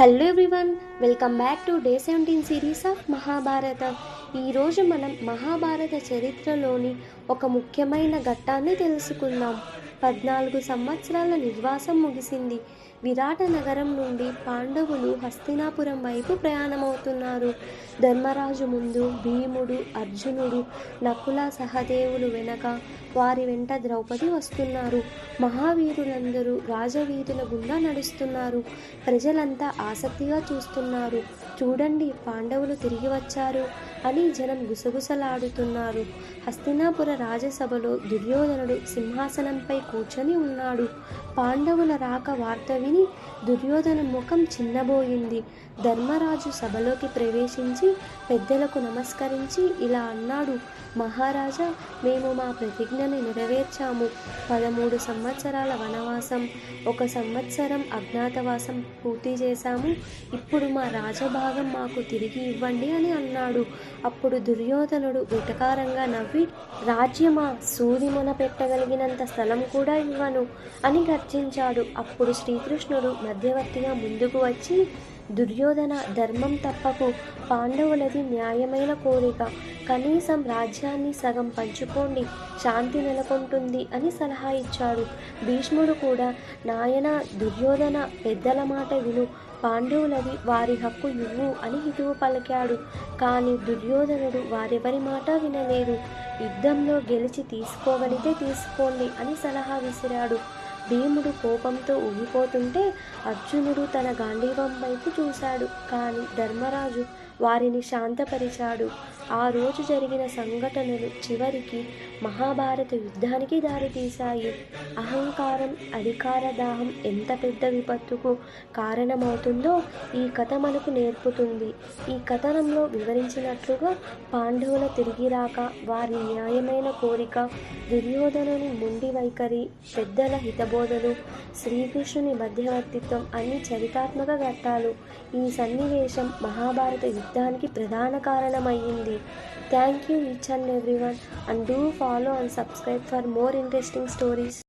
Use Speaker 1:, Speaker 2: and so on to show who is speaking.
Speaker 1: Hello everyone welcome back to day seventeen series of Mahabharata ఈరోజు మనం మహాభారత చరిత్రలోని ఒక ముఖ్యమైన ఘట్టాన్ని తెలుసుకుందాం. పద్నాలుగు సంవత్సరాల నిర్వాసం ముగిసింది. విరాట నగరం నుండి పాండవులు హస్తినాపురం వైపు ప్రయాణమవుతున్నారు. ధర్మరాజు ముందు భీముడు అర్జునుడు నకుల సహదేవులు వెనక వారి వెంట ద్రౌపది వస్తున్నారు. మహావీరులందరూ రాజవీధుల గుండా నడుస్తున్నారు. ప్రజలంతా ఆసక్తిగా చూస్తున్నారు. చూడండి పాండవులు తిరిగి వచ్చారు అని జనం గుసగుసలాడుతున్నారు. హస్తినాపుర రాజసభలో దుర్యోధనుడు సింహాసనంపై కూర్చొని ఉన్నాడు. పాండవుల రాక వార్త విని దుర్యోధన ముఖం చిన్నబోయింది. ధర్మరాజు సభలోకి ప్రవేశించి పెద్దలకు నమస్కరించి ఇలా అన్నాడు మహారాజా మేము మా ప్రతిజ్ఞని నెరవేర్చాము. పదమూడు సంవత్సరాల వనవాసం ఒక సంవత్సరం అజ్ఞాతవాసం పూర్తి చేశాము. ఇప్పుడు మా రాజభాగం మాకు తిరిగి ఇవ్వండి అని అన్నాడు. అప్పుడు దుర్యోధనుడు ఉటకారంగా నవ్వి రాజ్యమా సూదిమొన పెట్టగలిగినంత స్థలం కూడా ఇవ్వను అని చర్చించాడు. అప్పుడు శ్రీకృష్ణుడు మధ్యవర్తిగా ముందుకు వచ్చి దుర్యోధన ధర్మం తప్పకు. పాండవులది న్యాయమైన కోరిక. కనీసం రాజ్యాన్ని సగం పంచుకోండి. శాంతి నెలకొంటుంది అని సలహా ఇచ్చాడు. భీష్ముడు కూడా నాయన దుర్యోధన పెద్దల మాట విను. పాండవులది వారి హక్కు ఇవ్వు అని హితువు పలికాడు. కానీ దుర్యోధనుడు వారెవరి మాట వినలేదు. యుద్ధంలో గెలిచి తీసుకోగలిగితే తీసుకోండి అని సలహా విసిరాడు. భీముడు కోపంతో ఊగిపోతుంటే అర్జునుడు తన గాంధీవం వైపు చూశాడు. కానీ ధర్మరాజు వారిని శాంతపరిచాడు. ఆ రోజు జరిగిన సంఘటనలు చివరికి మహాభారత యుద్ధానికి దారితీశాయి. అహంకారం అధికార దాహం ఎంత పెద్ద విపత్తుకు కారణమవుతుందో ఈ కథ మనకు నేర్పుతుంది. ఈ కథనంలో వివరించినట్లుగా పాండవుల తిరిగి రాక వారి న్యాయమైన కోరిక దుర్యోధనుని ముండి వైఖరి పెద్దల హితబోధలు శ్రీకృష్ణుని మధ్యవర్తిత్వం అన్ని చరితాత్మక ఘట్టాలు ఈ సన్నివేశం మహాభారత యుద్ధానికి ప్రధాన కారణమయ్యింది. Thank you each and everyone and do follow and subscribe for more interesting stories.